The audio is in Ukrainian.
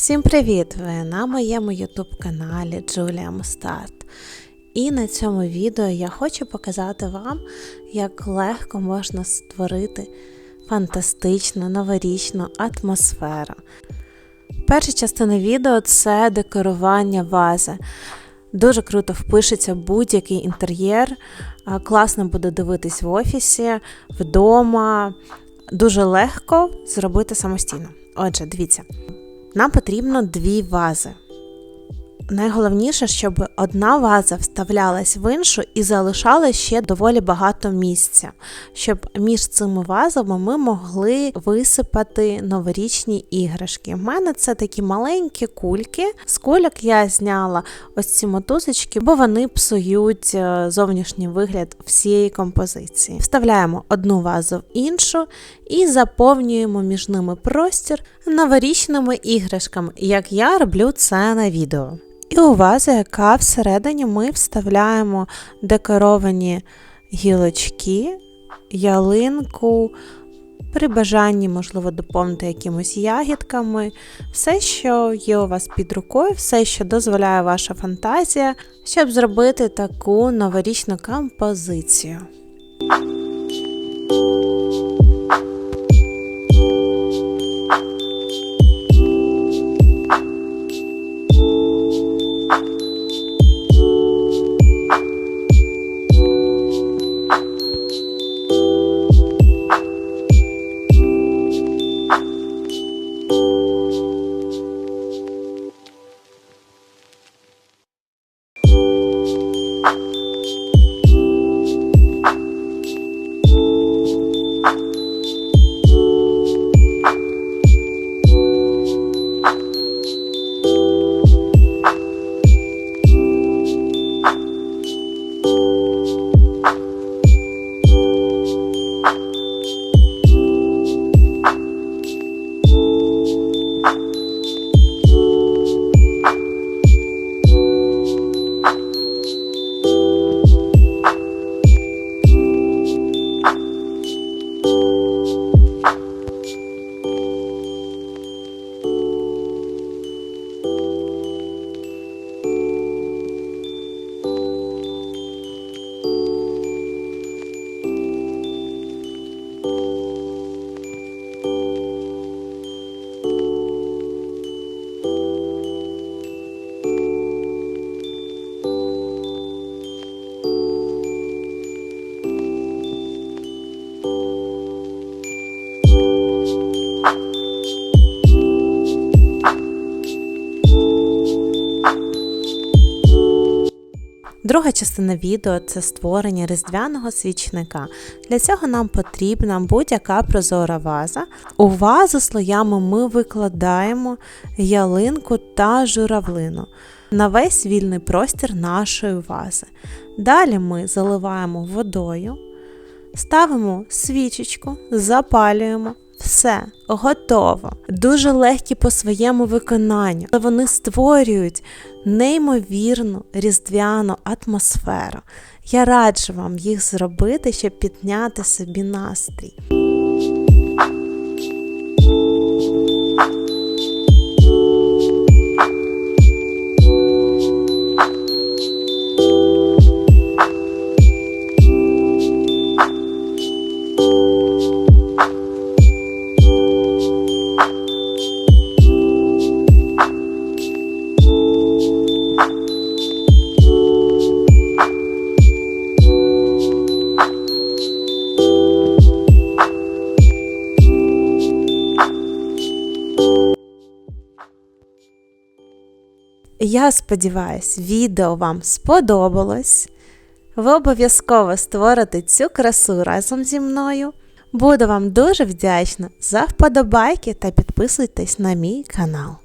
Всім привіт! Ви на моєму ютуб каналі Джулія Мустарт. І на цьому відео я хочу показати вам, як легко можна створити фантастичну новорічну атмосферу. Перша частина відео це декорування вази. Дуже круто впишеться будь-який інтер'єр, класно буде дивитись в офісі, вдома. Дуже легко зробити самостійно. Отже, дивіться, нам потрібно дві вази. Найголовніше, щоб одна ваза вставлялась в іншу і залишалось ще доволі багато місця, щоб між цими вазами ми могли висипати новорічні іграшки. У мене це такі маленькі кульки. З кульок я зняла ось ці мотузочки, бо вони псують е, зовнішній вигляд всієї композиції. Вставляємо одну вазу в іншу і заповнюємо між ними простір новорічними іграшками, як я роблю це на відео. І у яка всередині ми вставляємо декоровані гілочки, ялинку, при бажанні, можливо, доповнити якимось ягідками, все, що є у вас під рукою, все, що дозволяє ваша фантазія, щоб зробити таку новорічну композицію. Друга частина відео це створення різдвяного свічника. Для цього нам потрібна будь-яка прозора ваза. У вазу слоями ми викладаємо ялинку та журавлину на весь вільний простір нашої вази. Далі ми заливаємо водою, ставимо свічечку, запалюємо. Все готово. Дуже легкі по своєму виконанню, але вони створюють неймовірну різдвяну атмосферу. Я раджу вам їх зробити, щоб підняти собі настрій. Я сподіваюсь, відео вам сподобалось. Ви обов'язково створите цю красу разом зі мною. Буду вам дуже вдячна за вподобайки та підписуйтесь на мій канал.